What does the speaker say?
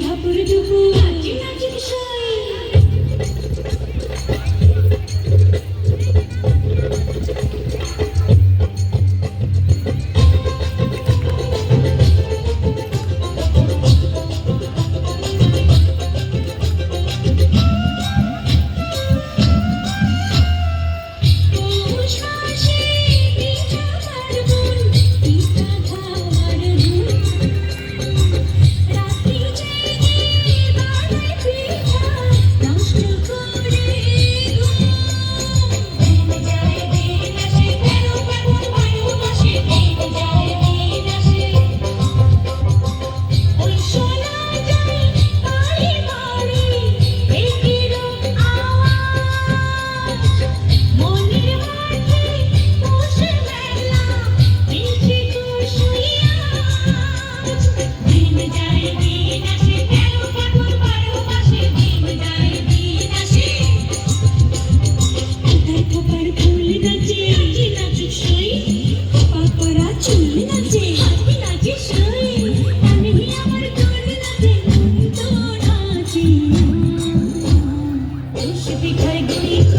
ভাপুর টুকু নাচি নাচি Chippy Pedigree.